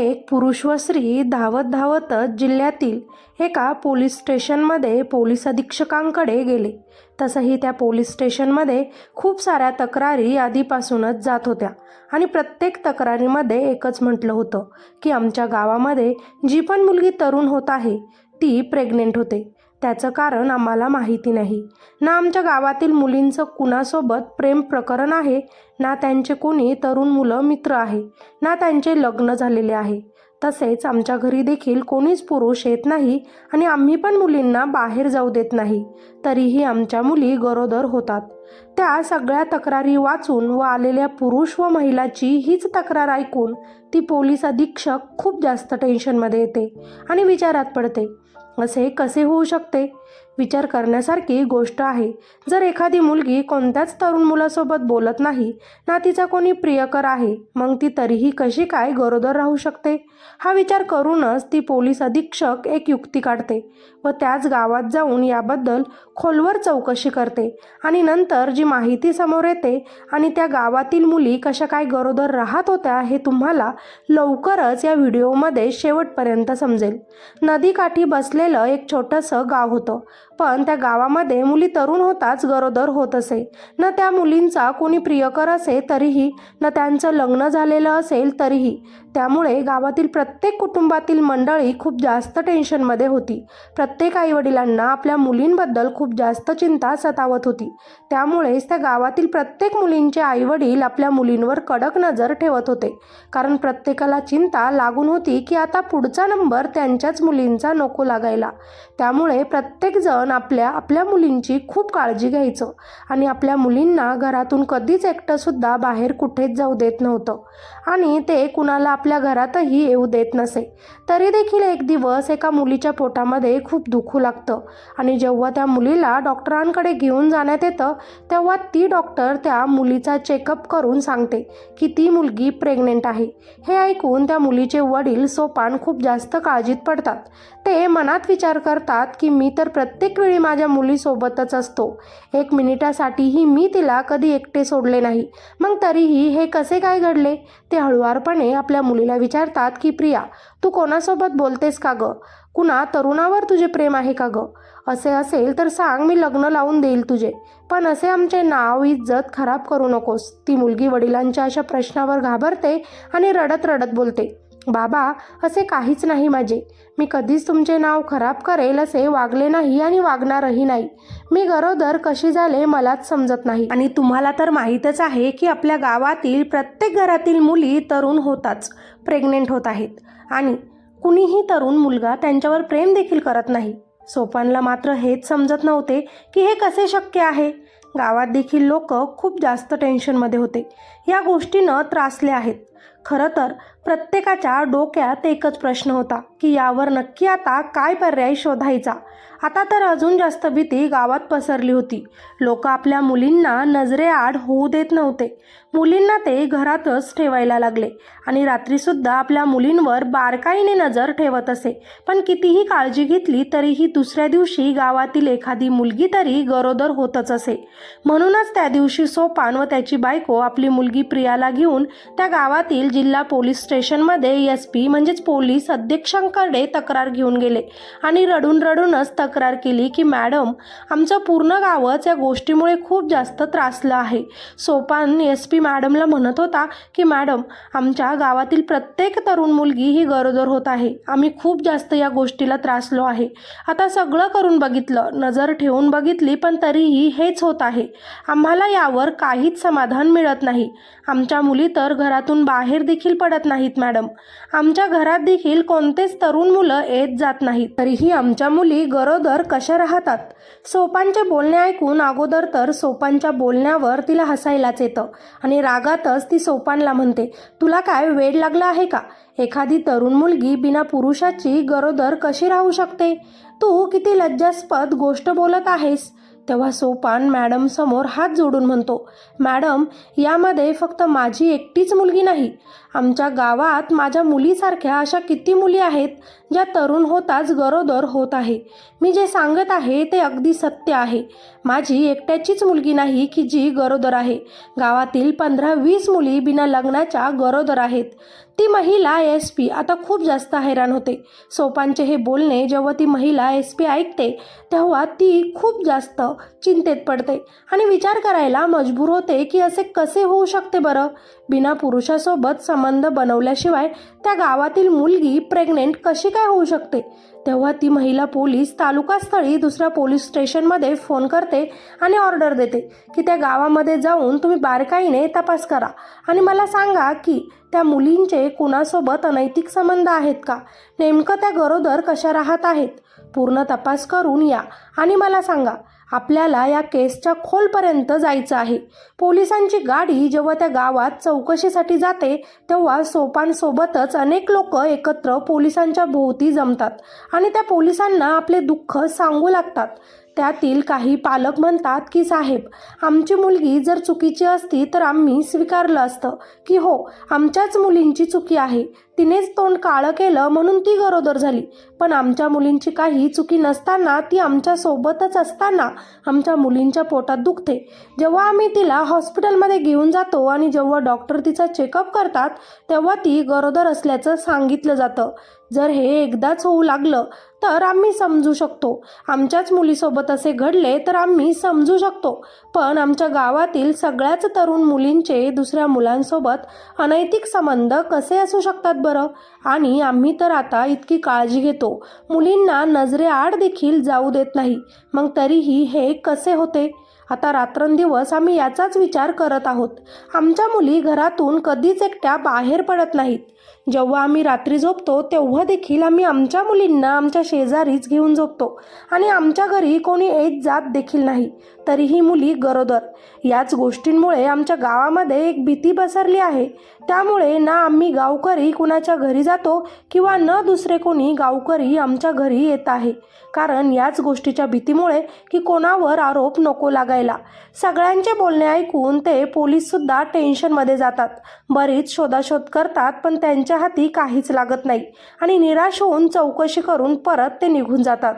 एक पुरुष व स्त्री धावत धावतच जिल्ह्यातील एका पोलीस स्टेशनमध्ये पोलीस अधीक्षकांकडे गेले. तसंही त्या पोलीस स्टेशनमध्ये खूप साऱ्या तक्रारी आधीपासूनच जात होत्या आणि प्रत्येक तक्रारीमध्ये एकच म्हटलं होतं की आमच्या गावामध्ये जी पण मुलगी तरुण होत आहे ती प्रेग्नेंट होते. त्याचं कारण आम्हाला माहिती नाही. ना आमच्या गावातील मुलींचं कुणासोबत प्रेम प्रकरण आहे ना त्यांचे कोणी तरुण मुलं मित्र आहे ना त्यांचे लग्न झालेले आहे. तसेच आमच्या घरी देखील कोणीच पुरुष येत नाही आणि आम्ही पण मुलींना बाहेर जाऊ देत नाही. तरीही आमच्या मुली गरोदर होतात. त्या सगळ्या तक्रारी वाचून व आलेल्या पुरुष व महिलाची हीच तक्रार ऐकून ती पोलीस अधीक्षक खूप जास्त टेन्शनमध्ये येते आणि विचारात पडते. असे कसे होऊ शकते? विचार करण्यासारखी गोष्ट आहे. जर एखादी मुलगी कोणत्याच तरुण मुलासोबत बोलत नाही ना तिचा कोणी प्रियकर आहे मग ती तरीही कशी काय गरोदर राहू शकते? हा विचार करूनच ती पोलीस अधीक्षक एक युक्ती काढते व त्याच गावात जाऊन याबद्दल खोलवर चौकशी करते आणि नंतर जी माहिती समोर येते आणि त्या गावातील मुली कशा काय गरोदर राहत होत्या हे तुम्हाला लवकरच या व्हिडिओमध्ये शेवटपर्यंत समजेल. नदीकाठी बसलेलं एक छोटंसं गाव होतं. पण त्या गावामध्ये मुली तरुण होताच गरोदर होत असे. न त्या मुलींचा कोणी प्रियकर असे तरीही न त्यांचं लग्न झालेलं असेल तरीही त्यामुळे गावातील प्रत्येक कुटुंबातील मंडळी खूप जास्त टेन्शनमध्ये होती. प्रत्येक आईवडिलांना आपल्या मुलींबद्दल खूप जास्त चिंता सतावत होती. त्यामुळेच त्या गावातील प्रत्येक मुलींचे आईवडील आपल्या मुलींवर कडक नजर ठेवत होते. कारण प्रत्येकाला चिंता लागून होती की आता पुढचा नंबर त्यांच्याच मुलींचा नको लागायला. त्यामुळे प्रत्येकजण आपल्या आपल्या मुलींची खूप काळजी घ्यायचं. आणि आपल्या मुलींना घरातून कधीच एकटंसुद्धा बाहेर कुठेच जाऊ देत नव्हतं. आणि ते कुणाला आपल्या घरातही येऊ देत नसे. तरी देखील एक दिवस एका मुलीच्या पोटामध्ये खूप दुखू लागतं आणि जेव्हा त्या मुलीला डॉक्टरांकडे घेऊन जाण्यात येतं तेव्हा ती डॉक्टर त्या मुलीचा चेकअप करून सांगते की ती मुलगी प्रेग्नेंट आहे. हे ऐकून त्या मुलीचे वडील सोपान खूप जास्त काळजीत पडतात. ते मनात विचार करतात की मी तर प्रत्येक वेळी माझ्या मुलीसोबतच असतो. एक मिनिटासाठीही मी तिला कधी एकटे सोडले नाही. मग तरीही हे कसे काय घडले? ते हळुवारपणे आपल्या मुलीला विचारतात की प्रिया तू कोणासोबत बोलतेस का गं? कुणा तरुणावर तुझे प्रेम आहे का गं? असे असेल तर सांग मी लग्न लावून देईल तुझे. पण असे आमचे नाव इज्जत खराब करू नकोस. ती मुलगी वडिलांच्या अशा प्रश्नावर घाबरते आणि रडत रडत बोलते बाबा असे काहीच नाही माझे. मी कधीच तुमचे नाव खराब करेल असे वागले नाही आणि वागणारही नाही. मी गरोदर कशी झाले मलाच समजत नाही. आणि तुम्हाला तर माहीतच आहे की आपल्या गावातील प्रत्येक घरातील मुली तरुण होताच प्रेग्नेंट होत आहेत. आणि कुणीही तरुण मुलगा त्यांच्यावर प्रेम देखील करत नाही. सोपानला मात्र हेच समजत नव्हते की हे कसे शक्य आहे. गावात देखील लोक खूप जास्त टेन्शनमध्ये होते. या गोष्टीनं त्रासले आहेत. खरं तर प्रत्येकाच्या डोक्यात एकच प्रश्न होता. की यावर नक्की आता काय पर्याय शोधायचा? आता तर अजून जास्त भीती गावात पसरली होती. लोक आपल्या मुलींना नजरेआड होऊ देत नव्हते. मुलींना ते घरातच ठेवायला लागले आणि रात्रीसुद्धा आपल्या मुलींवर बारकाईने नजर ठेवत असे. पण कितीही काळजी घेतली तरीही दुसऱ्या दिवशी गावातील एखादी मुलगी तरी गरोदर होतच असे. म्हणूनच त्या दिवशी सोपान व त्याची बायको आपली मुलगी प्रियाला घेऊन त्या गावातील जिल्हा पोलीस स्टेशनमध्ये एस पी म्हणजेच पोलीस मॅडमकडे तक्रार घेऊन गेले आणि रडून रडूनच तक्रार केली की मॅडम आमचं पूर्ण गावच या गोष्टीमुळे खूप जास्त त्रासलं आहे. सोपान एस पी मॅडमला म्हणत होता की मॅडम आमच्या गावातील प्रत्येक तरुण मुलगी ही गरोदर होत आहे. आम्ही खूप जास्त या गोष्टीला त्रासलो आहे. आता सगळं करून बघितलं नजर ठेवून बघितली पण तरीही हेच होत आहे. आम्हाला यावर काहीच समाधान मिळत नाही. आमच्या मुली तर घरातून बाहेर देखील पडत नाहीत मॅडम. आमच्या घरात देखील कोणतेच तरुण मुलं येत जात नाहीत तरीही आमच्या मुली गरोदर कशा राहतात? सोपांचे बोलणे ऐकून अगोदर तर सोपांच्या बोलण्यावर तिला हसायलाच येतं आणि रागातच ती सोपानला म्हणते तुला काय वेड लागला आहे का? एखादी तरुण मुलगी बिना पुरुषाची गरोदर कशी राहू शकते? तू किती लज्जास्पद गोष्ट बोलत आहेस. तेव्हा सोपान मॅडम समोर हात जोडून म्हणतो मॅडम यामध्ये फक्त माझी एकटीच मुलगी नाही आमच्या गावात माझ्या मुलीसारख्या अशा किती मुली आहेत ज्या तरुण होताच गरोदर होत आहे. मी जे सांगत आहे ते अगदी सत्य आहे. माझी एकट्याचीच मुलगी नाही की जी गरोदर आहे. गावातील पंधरा वीस मुली बिना लग्नाच्या गरोदर आहेत. ती महिला एस पी. आता खूप जास्त हैराण होते. सोपांचे हे बोलणे जेव्हा ती महिला एस पी ऐकते तेव्हा ती खूप जास्त चिंतेत पडते आणि विचार करायला मजबूर होते की असे कसे होऊ शकते बरं? बिना पुरुषासोबत सम संबंध बनवल्याशिवाय त्या गावातील मुलगी प्रेग्नेंट कशी काय होऊ शकते? तेव्हा ती महिला पोलीस तालुकास्थळी दुसऱ्या पोलीस स्टेशनमध्ये फोन करते आणि ऑर्डर देते की त्या गावामध्ये जाऊन तुम्ही बारकाईने तपास करा. आणि मला सांगा की त्या मुलींचे कुणासोबत अनैतिक संबंध आहेत का? नेमकं त्या गरोदर कशा राहत आहेत? पूर्ण तपास करून या. आणि मला सांगा आपल्याला या केसच्या खोलपर्यंत जायचं आहे. पोलिसांची गाडी जेव्हा त्या गावात चौकशीसाठी जाते तेव्हा सोपांसोबतच अनेक लोक एकत्र पोलिसांच्या भोवती जमतात आणि त्या पोलिसांना आपले दुःख सांगू लागतात. त्यातील काही पालक म्हणतात की साहेब आमची मुलगी जर चुकीची असती तर आम्ही स्वीकारलं असतं की हो आमच्याच मुलींची चुकी आहे. तिनेच तोंड काळं केलं म्हणून ती गरोदर झाली. पण आमच्या मुलींची काही चुकी नसताना ती आमच्या सोबतच असताना आमच्या मुलींच्या पोटात दुखते. जेव्हा आम्ही तिला हॉस्पिटलमध्ये घेऊन जातो आणि जेव्हा डॉक्टर तिचा चेकअप करतात तेव्हा ती गरोदर असल्याचं सांगितलं जातं. जर हे एकदाच होऊ लागलं तर आम्ही समजू शकतो. आमच्याच मुलीसोबत असे घडले तर आम्ही समजू शकतो. पण आमच्या गावातील सगळ्याच तरुण मुलींचे दुसऱ्या मुलांसोबत अनैतिक संबंध कसे असू शकतात बरं. आणि आम्ही तर आता इतकी काळजी घेतो. मुलींना नजरेआड देखील जाऊ देत नाही. मग तरीही हे कसे होते? आता रात्रंदिवस आम्ही याचाच विचार करत आहोत. आमच्या मुली घरातून कधीच एकट्या बाहेर पडत नाहीत. जेव्हा आम्ही रात्री झोपतो तेव्हा देखील आम्ही आमच्या मुलींना आमच्या शेजारीच घेऊन झोपतो. आणि आमच्या घरी कोणी येत जात देखील नाही. तरीही मुली गरोदर. याच गोष्टींमुळे आमच्या गावामध्ये एक भीती पसरली आहे. त्यामुळे ना आम्ही गावकरी कुणाच्या घरी जातो किंवा न दुसरे कोणी गावकरी आमच्या घरी येत आहे. कारण याच गोष्टीच्या भीतीमुळे की कोणावर आरोप नको लागायला. सगळ्यांचे बोलणे ऐकून ते पोलीससुद्धा टेन्शनमध्ये जातात. बरीच शोधाशोध करतात पण त्यांच्या हाती काहीच लागत नाही. आणि निराश होऊन चौकशी करून परत ते निघून जातात.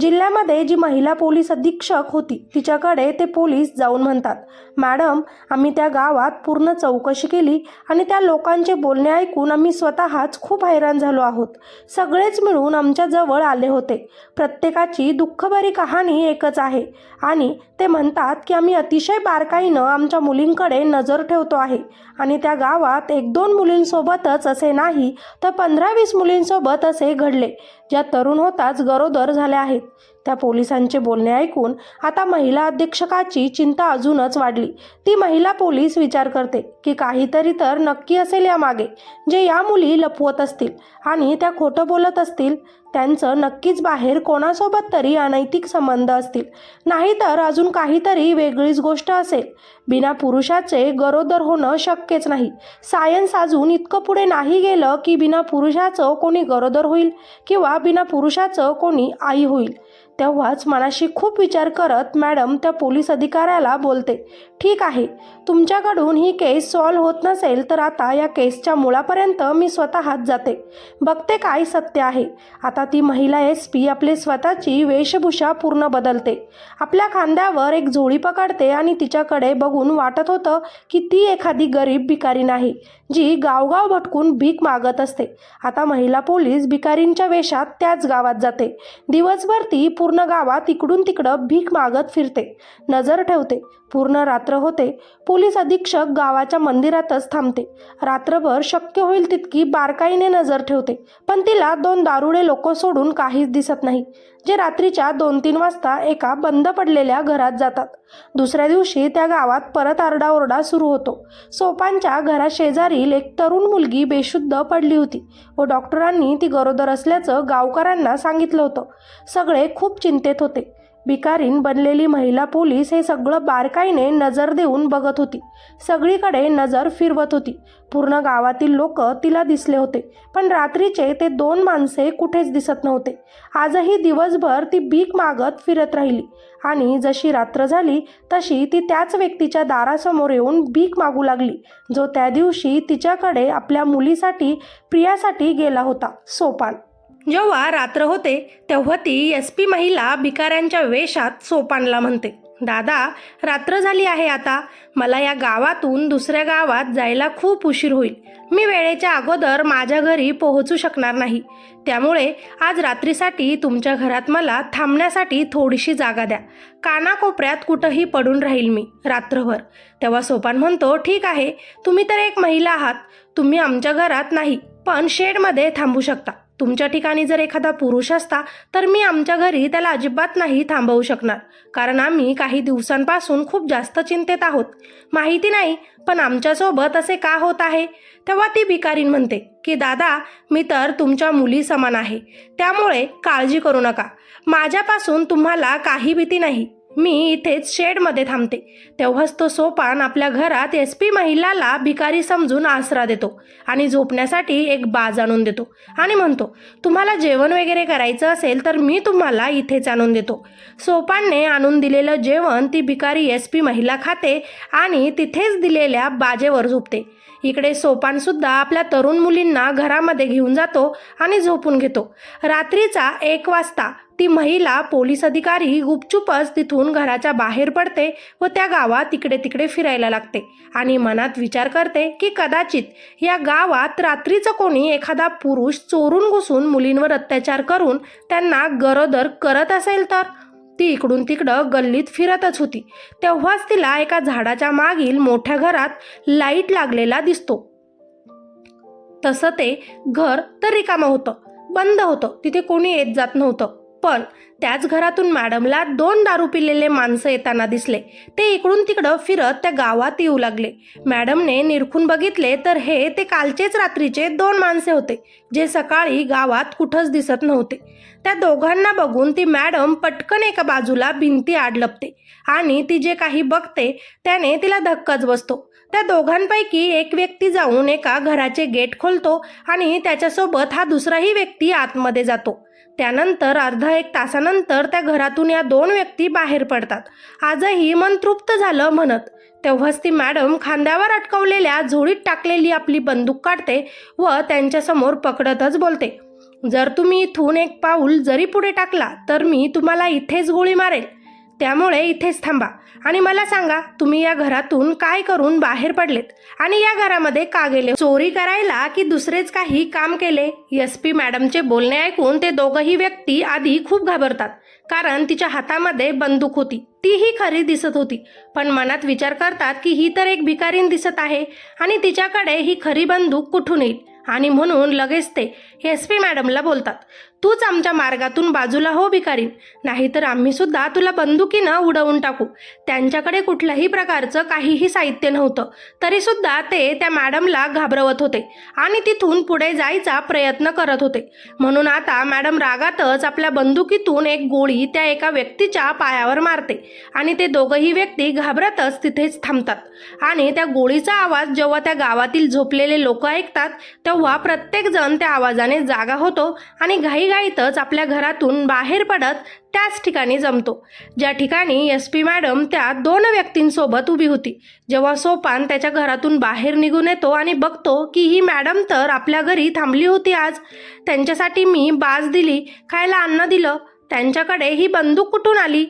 जिल्ह्यामध्ये जी महिला पोलीस अधीक्षक होती तिच्याकडे ते पोलीस जाऊन म्हणतात मॅडम आम्ही त्या गावात पूर्ण चौकशी केली आणि त्या लोकांचे बोलणे ऐकून आम्ही स्वतःच खूप हैराण झालो आहोत. सगळेच मिळून आमच्या जवळ आले होते. प्रत्येकाची दुःखभरी कहाणी एकच आहे आणि ते म्हणतात की आम्ही अतिशय बारकाईनं आमच्या मुलींकडे नजर ठेवतो आहे आणि त्या गावात एक दोन मुलींसोबतच असे नाही तर पंधरा वीस मुलींसोबत असे घडले. ज्या तरुण होताच गरोदर झाल्या आहेत. त्या पोलिसांचे बोलणे ऐकून आता महिला अधीक्षकाची चिंता अजूनच वाढली. ती महिला पोलीस विचार करते की काहीतरी तर नक्की असेल यामागे जे या मुली लपवत असतील आणि त्या खोटं बोलत असतील. त्यांचं नक्कीच बाहेर कोणासोबत तरी अनैतिक संबंध असतील. नाहीतर अजून काहीतरी वेगळीच गोष्ट असेल. बिना पुरुषाचे गरोदर होणं शक्यच नाही. सायन्स अजून इतकं पुढे नाही गेलं की बिना पुरुषाचं कोणी गरोदर होईल किंवा बिना पुरुषाचं कोणी आई होईल. तेव्हाच मनाशी खूप विचार करत मॅडम त्या पोलीस अधिकाऱ्याला बोलते ठीक आहे तुमच्याकडून ही केस सॉल्व्ह होत नसेल तर आता या केसच्या मुळापर्यंत मी स्वतःच जाते. बघते काय सत्य आहे. आता ती महिला एस पी आपली स्वतःची वेशभूषा पूर्ण बदलते. आपल्या खांद्यावर एक झोळी पकडते आणि तिच्याकडे बघून वाटत होतं की ती एखादी गरीब भिकारी नाही जी गावगाव भटकून भीक मागत असते. आता महिला पोलीस भिकारींच्या वेशात त्याच गावात जाते. दिवसभर ती पूर्ण गावात इकडून तिकडं भीक मागत फिरते. नजर ठेवते. पूर्ण रात्र होते. पोलीस अधीक्षक गावाच्या मंदिरातच थांबते. रात्रभर शक्य होईल तितकी बारकाईने नजर ठेवते. पण तिला दोन दारुडे लोक सोडून काहीच दिसत नाही. जे रात्रीच्या दोन तीन वाजता एका बंद पडलेल्या घरात जातात. दुसऱ्या दिवशी त्या गावात परत आरडाओरडा सुरू होतो. सोपांच्या घराशेजारील एक तरुण मुलगी बेशुद्ध पडली होती व डॉक्टरांनी ती गरोदर असल्याचं गावकऱ्यांना सांगितलं होतं. सगळे खूप चिंतेत होते. भिकारीन बनलेली महिला पोलीस हे सगळं बारकाईने नजर देऊन बघत होती. सगळीकडे नजर फिरवत होती. पूर्ण गावातील लोक तिला दिसले होते पण रात्रीचे ते दोन माणसे कुठेच दिसत नव्हते. आजही दिवसभर ती भीक मागत फिरत राहिली आणि जशी रात्र झाली तशी ती त्याच व्यक्तीच्या दारासमोर येऊन भीक मागू लागली जो त्या दिवशी तिच्याकडे आपल्या मुलीसाठी प्रियासाठी गेला होता सोपान. जेव्हा रात्र होते तेव्हा ती एस पी महिला भिकाऱ्यांच्या वेशात सोपानला म्हणते दादा रात्र झाली आहे आता. मला या गावातून दुसऱ्या गावात जायला खूप उशीर होईल. मी वेळेच्या अगोदर माझ्या घरी पोहोचू शकणार नाही. त्यामुळे आज रात्रीसाठी तुमच्या घरात मला थांबण्यासाठी थोडीशी जागा द्या. कानाकोपऱ्यात कुठंही पडून राहील मी रात्रभर. तेव्हा सोपान म्हणतो ठीक आहे. तुम्ही तर एक महिला आहात. तुम्ही आमच्या घरात नाही पण शेडमध्ये थांबू शकता. तुमच्या ठिकाणी जर एखादा पुरुष असता तर मी आमच्या घरी त्याला अजिबात नाही थांबवू शकणार. कारण आम्ही काही दिवसांपासून खूप जास्त चिंतेत आहोत. माहिती नाही पण आमच्यासोबत असे का होत आहे? तेव्हा ती भिकारीन म्हणते की दादा मी तर तुमच्या मुली समान आहे. त्यामुळे काळजी करू नका. माझ्यापासून तुम्हाला काही भीती नाही. मी इथेच शेडमध्ये थांबते. तेव्हाच तो सोपान आपल्या घरात एस पी महिलाला भिकारी समजून आसरा देतो आणि झोपण्यासाठी एक बाज आणून देतो आणि म्हणतो तुम्हाला जेवण वगैरे करायचं असेल तर मी तुम्हाला इथेच आणून देतो. सोपानने आणून दिलेलं जेवण ती भिकारी एस पी महिला खाते आणि तिथेच दिलेल्या बाजेवर झोपते. इकडे सोपानसुद्धा आपल्या तरुण मुलींना घरामध्ये घेऊन जातो आणि झोपून घेतो. रात्रीचा एक वाजता ती महिला पोलीस अधिकारी गुपचूपच तिथून घराच्या बाहेर पडते व त्या गावात इकडे तिकडे फिरायला लागते आणि मनात विचार करते की कदाचित या गावात रात्रीचं कोणी एखादा पुरुष चोरून घुसून मुलींवर अत्याचार करून त्यांना गरोदर करत असेल तर? ती इकडून तिकडं गल्लीत फिरतच होती. तेव्हाच तिला एका झाडाच्या मागील मोठ्या घरात लाइट लागलेला दिसतो. तसं ते घर तर रिकामं होतं. बंद होतं. तिथे कोणी येत जात नव्हतं. पण त्याच घरातून मॅडमला दोन दारू पिलेले माणसं येताना दिसले. ते इकडून तिकडं फिरत त्या गावात येऊ लागले. मॅडमने निरखून बघितले तर हे ते कालचेच रात्रीचे दोन माणसे होते जे सकाळी गावात कुठंच दिसत नव्हते. त्या दोघांना बघून ती मॅडम पटकन एका बाजूला भिंती आड लपते आणि ती जे काही बघते त्याने तिला धक्काच बसतो. त्या दोघांपैकी एक व्यक्ती जाऊन एका घराचे गेट खोलतो आणि त्याच्यासोबत हा दुसराही व्यक्ती आतमध्ये जातो. त्यानंतर अर्धा एक तासानंतर त्या घरातून या दोन व्यक्ती बाहेर पडतात. आजही मन तृप्त झालं म्हणत. तेव्हाच ती मॅडम खांद्यावर अटकवलेल्या झोळीत टाकलेली आपली बंदूक काढते व त्यांच्यासमोर पकडतच बोलते. जर तुम्ही इथून एक पाऊल जरी पुढे टाकला तर मी तुम्हाला इथेच गोळी मारेल. त्यामुळे इथेच थांबा. आणि मला सांगा तुम्ही या घरातून काय करून बाहेर पडलेत? आणि या घरामध्ये का गेले? चोरी करायला की दुसरेच काही काम केले? एस पी मॅडमचे बोलणे ऐकून ते दोघही व्यक्ती आधी खूप घाबरतात. कारण तिच्या हातामध्ये बंदूक होती. तीही खरी दिसत होती. पण मनात विचार करतात की ही तर एक भिकारीन दिसत आहे आणि तिच्याकडे ही खरी बंदूक कुठून येईल? आणि म्हणून लगेच ते एस पी मॅडमला बोलतात. तूच आमच्या मार्गातून बाजूला हो भिकारी. नाहीतर आम्ही सुद्धा तुला बंदुकीनं उडवून टाकू. त्यांच्याकडे कुठल्याही प्रकारचं काहीही साहित्य नव्हतं. तरी सुद्धा ते त्या मॅडमला घाबरवत होते आणि तिथून पुढे जायचा प्रयत्न करत होते. म्हणून आता मॅडम रागातच आपल्या बंदुकीतून एक गोळी त्या एका व्यक्तीच्या पायावर मारते आणि ते दोघंही व्यक्ती घाबरतच तिथेच थांबतात. आणि त्या गोळीचा आवाज जेव्हा त्या गावातील झोपलेले लोक ऐकतात तेव्हा प्रत्येकजण त्या आवाजाने जागा होतो आणि घाई इथंच आपल्या घरातून बाहेर पडत त्याच ठिकाणी जमतो. ज्या ठिकाणी एस पी मॅडम त्या दोन व्यक्तींसोबत उभी होती. जेव्हा सोपान त्याच्या घरातून बाहेर निघून येतो आणि बघतो की ही मॅडम तर आपल्या घरी थांबली होती आज. त्यांच्यासाठी मी बाज दिली खायला अन्न दिलं. त्यांच्याकडे ही बंदूक कुठून आली?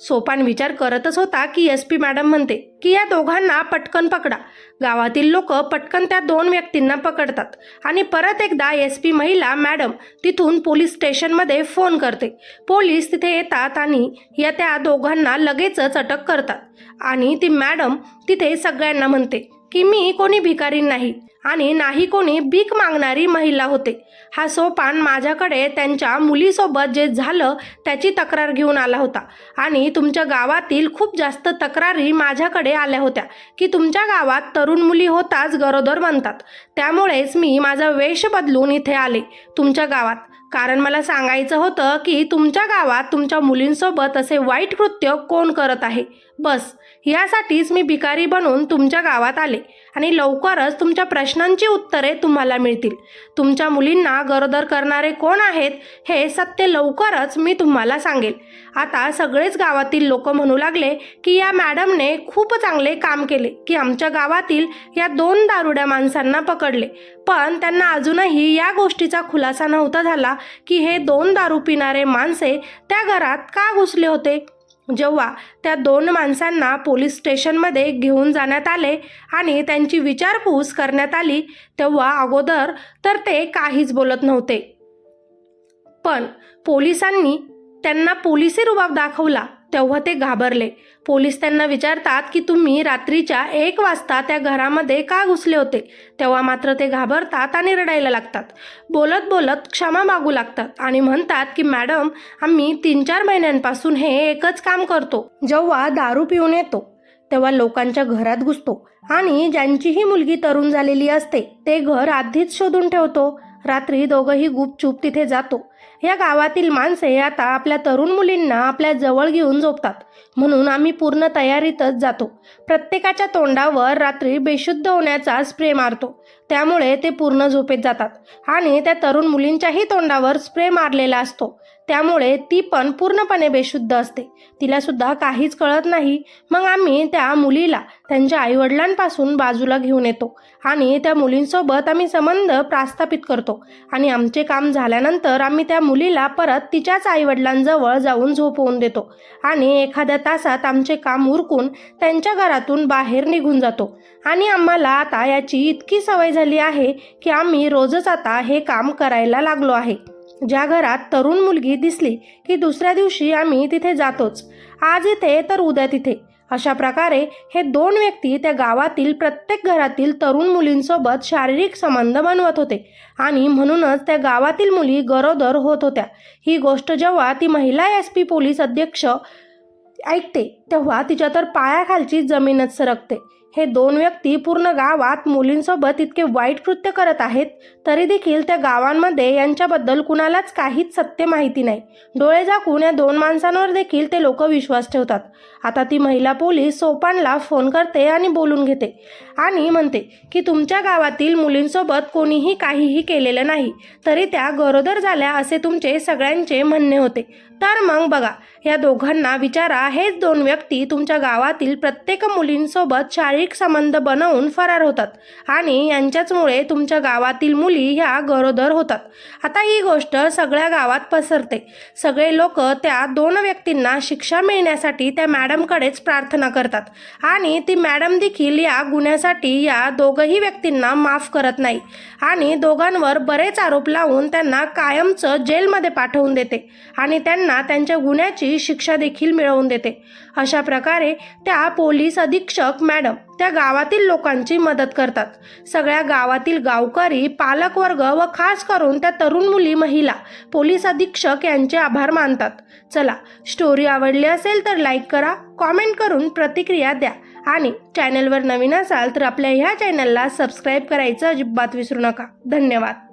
सोपान विचार करतच होता की एस पी मॅडम म्हणते की या दोघांना पटकन पकडा. गावातील लोक पटकन त्या दोन व्यक्तींना पकडतात आणि परत एकदा एस पी महिला मॅडम तिथून पोलीस स्टेशनमध्ये फोन करते. पोलीस तिथे येतात आणि या त्या दोघांना लगेचच अटक करतात आणि ती मॅडम तिथे सगळ्यांना म्हणते की मी कोणी भिकारी नाही आणि नाही कोणी भीक मागणारी महिला होते. हा सोपान माझ्याकडे त्यांच्या मुलीसोबत जे झालं त्याची तक्रार घेऊन आला होता. आणि तुमच्या गावातील खूप जास्त तक्रारी माझ्याकडे आल्या होत्या की तुमच्या गावात तरुण मुली होताच गरोदर बनतात. त्यामुळेच मी माझा वेश बदलून इथे आले तुमच्या गावात. कारण मला सांगायचं होतं की तुमच्या गावात तुमच्या मुलींसोबत असे वाईट कृत्य कोण करत आहे? बस यासाठीच मी भिकारी बनून तुमच्या गावात आले. आणि लवकरच तुमच्या प्रश्नांची उत्तरे तुम्हाला मिळतील. तुमच्या मुलींना गरोदर करणारे कोण आहेत हे सत्य लवकरच मी तुम्हाला सांगेल. आता सगळेच गावातील लोक म्हणू लागले की या मॅडमने खूप चांगले काम केले की आमच्या गावातील या दोन दारुड्या माणसांना पकडले. पण त्यांना अजूनही या गोष्टीचा खुलासा नव्हता झाला की हे दोन दारू पिणारे माणसे त्या घरात का घुसले होते? जेव्हा त्या दोन माणसांना पोलीस स्टेशनमध्ये घेऊन जाण्यात आले आणि त्यांची विचारपूस करण्यात आली तेव्हा अगोदर तर ते काहीच बोलत नव्हते. पण पोलिसांनी त्यांना पोलिसी रुबाब दाखवला तेव्हा ते घाबरले. पोलीस त्यांना विचारतात की तुम्ही रात्रीच्या एक वाजता त्या घरामध्ये का घुसले होते? तेव्हा मात्र ते घाबरतात आणि रडायला लागतात. बोलत बोलत क्षमा मागू लागतात आणि म्हणतात की मॅडम आम्ही तीन चार महिन्यांपासून हे एकच काम करतो. जेव्हा दारू पिऊन येतो तेव्हा लोकांच्या घरात घुसतो आणि ज्यांचीही मुलगी तरुण झालेली असते ते घर आधीच शोधून ठेवतो. रात्री दोघंही गुपचूप तिथे जातो. या गावातील माणसे आता आपल्या तरुण मुलींना आपल्या जवळ घेऊन झोपतात. म्हणून आम्ही पूर्ण तयारीतच जातो. प्रत्येकाच्या तोंडावर रात्री बेशुद्ध होण्याचा स्प्रे मारतो. त्यामुळे ते पूर्ण झोपेत जातात. आणि त्या तरुण मुलींच्याही तोंडावर स्प्रे मारलेला असतो. त्यामुळे ती पण पूर्णपणे बेशुद्ध असते. तिला सुद्धा काहीच कळत नाही. मग आम्ही त्या मुलीला त्यांच्या आईवडिलांपासून बाजूला घेऊन येतो आणि त्या मुलींसोबत आम्ही संबंध प्रस्थापित करतो. आणि आमचे काम झाल्यानंतर आम्ही त्या मुलीला परत तिच्याच आईवडिलांजवळ जाऊन झोपवून देतो आणि एखाद्या तासात आमचे काम उरकून त्यांच्या घरातून बाहेर निघून जातो. आणि आम्हाला आता याची इतकी सवय झाली आहे की आम्ही रोजच आता हे काम करायला लागलो आहे. ज्या घरात तरुण मुलगी दिसली की दुसऱ्या दिवशी आम्ही तिथे जातोच. आज इथे तर उद्या तिथे. अशा प्रकारे हे दोन व्यक्ती त्या गावातील प्रत्येक घरातील तरुण मुलींसोबत शारीरिक संबंध बनवत होते आणि म्हणूनच त्या गावातील मुली गरोदर होत होत्या. ही गोष्ट जेव्हा ती महिला एस पी पोलीस अध्यक्ष ऐकते तेव्हा तिच्या तर पायाखालची जमीनच सरकते. हे दोन व्यक्ती पूर्ण गावात मुलींसोबत इतके वाईट कृत्य करत आहेत तरी देखील त्या गावांमध्ये यांच्याबद्दल कुणालाच काहीच सत्य माहिती नाही. डोळे झाकून या दोन माणसांवर देखील ते लोक विश्वास ठेवतात. आता ती महिला पोलीस सोपानला फोन करते आणि बोलून घेते. आणि म्हणते की तुमच्या गावातील मुलींसोबत कोणीही काहीही केलेलं नाही तरी त्या गरोदर झाल्या असे तुमचे सगळ्यांचे म्हणणे होते. तर मग बघा या दोघांना विचारा हेच दोन व्यक्ती तुमच्या गावातील प्रत्येक मुलींसोबत शारीरिक संबंध बनवून फरार होतात आणि यांच्याचमुळे तुमच्या गावातील मुली ह्या गरोदर होतात. आता ही गोष्ट सगळ्या गावात पसरते. सगळे लोक त्या दोन व्यक्तींना शिक्षा मिळण्यासाठी त्या मॅडमकडेच प्रार्थना करतात आणि ती मॅडम देखील या गुन्ह्या करण्यासाठी या दोघही व्यक्तींना माफ करत नाही. आणि दोघांवर बरेच आरोप लावून त्यांना कायमचं जेलमध्ये पाठवून देते आणि त्यांना त्यांच्या गुन्ह्याची शिक्षा देखील मिळवून देते. अशा प्रकारे त्या पोलीस अधीक्षक मॅडम त्या गावातील लोकांची मदत करतात. सगळ्या गावातील गावकरी पालकवर्ग व खास करून त्या तरुण मुली महिला पोलीस अधीक्षक यांचे आभार मानतात. चला स्टोरी आवडली असेल तर लाईक करा कॉमेंट करून प्रतिक्रिया द्या. आणि चॅनलवर नवीन असाल तर आपल्या ह्या चॅनलला सबस्क्राईब करायचं अजिबात विसरू नका. धन्यवाद.